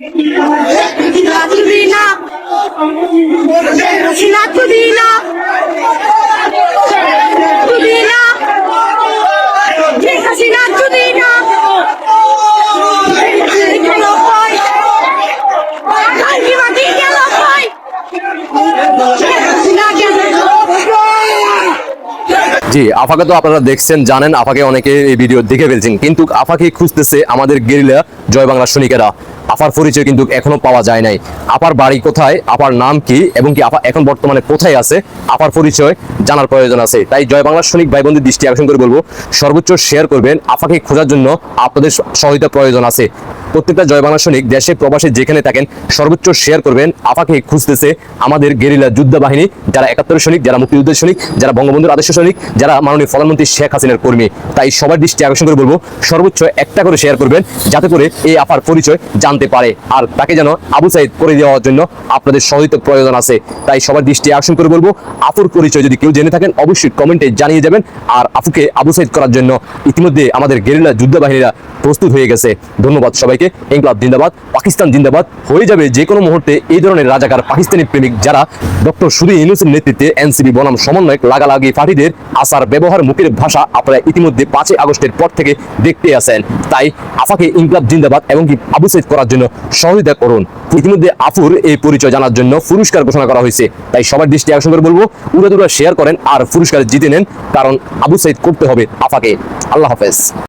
Sinatudina! Sinatudina! Tudina! Jeka sinatudina! জি, আফাকে তো আপনারা দেখছেন, জানেন, আফাকে অনেকে এই ভিডিও দেখে ফেলছেন। কিন্তু আফাকে খুঁজতেছে আমাদের গেরিলা জয় বাংলা সৈনিকেরা আপার পরিচয় কিন্তু এখনও পাওয়া যায় নাই। আপার বাড়ি কোথায় আপার নাম কি, এবং কি আপা এখন বর্তমানে কোথায় আছে আপার পরিচয় জানার প্রয়োজন আছে। তাই জয় বাংলা সৈনিক ভাই বন্ধুর দৃষ্টি আকর্ষণ করে বলব সর্বোচ্চ শেয়ার করবেন আপাকে খোঁজার জন্য আপনাদের সহায়তা প্রয়োজন আছে। প্রত্যেকটা জয় বাংলা দেশে প্রবাসে যেখানে থাকেন, সর্বোচ্চ শেয়ার করবেন। আপাকে খুঁজতেছে আমাদের গেরিলা যুদ্ধ বাহিনী যারা একাত্তর সৈনিক, যারা মুক্তিযুদ্ধের সৈনিক, যারা বঙ্গবন্ধুর আদর্শ সৈনিক, যারা মাননীয় প্রধানমন্ত্রী শেখ হাসিনার কর্মী। তাই সবার দৃষ্টি আকর্ষণ করে বলব, সর্বোচ্চ একটা করে শেয়ার করবেন, যাতে করে এই আপার পরিচয় জানতে পারে। আর তাকে যেন আবু সাইদ করে দেওয়ার জন্য আপনাদের সহিত প্রয়োজন আছে। তাই সবার দৃষ্টি আকর্ষণ করে বলব আপুর পরিচয় যদি কেউ জেনে থাকেন, অবশ্যই কমেন্টে জানিয়ে যাবেন। আর আপুকে আবু সাইদ করার জন্য ইতিমধ্যে আমাদের গেরিলা যুদ্ধ বাহিনীরা প্রস্তুত হয়ে গেছে। ধন্যবাদ সবাইকে ইনকলাব জিন্দাবাদ, পাকিস্তান জিন্দাবাদ হয়ে যাবে যে কোনো মুহূর্তে এই ধরনের রাজাকার পাকিস্তানি প্রেমিক যারা ডক্টর সুদী ইউনুসের নেতৃত্বে এনসিবি বনাম সমন্বয়ক লাগালাগি পার্টিদের আসার ব্যবহার, মুখের ভাষা আপনারা ইতিমধ্যে পাঁচই আগস্টের পর থেকে দেখতে আছেন। তাই আফাকে ইনকলাব জিন্দাবাদ এবং কি আবু সাইদ করার জন্য সহযোগিতা করুন। ইতিমধ্যে আফুর এই পরিচয় জানার জন্য পুরস্কার ঘোষণা করা হয়েছে। তাই সবার দৃষ্টি আকর্ষণ করে বলব উড়াদুরা শেয়ার করেন আর পুরস্কার জিতে নেন, কারণ আবু সাইদ করতে হবে আফাকে আল্লাহ হাফেজ।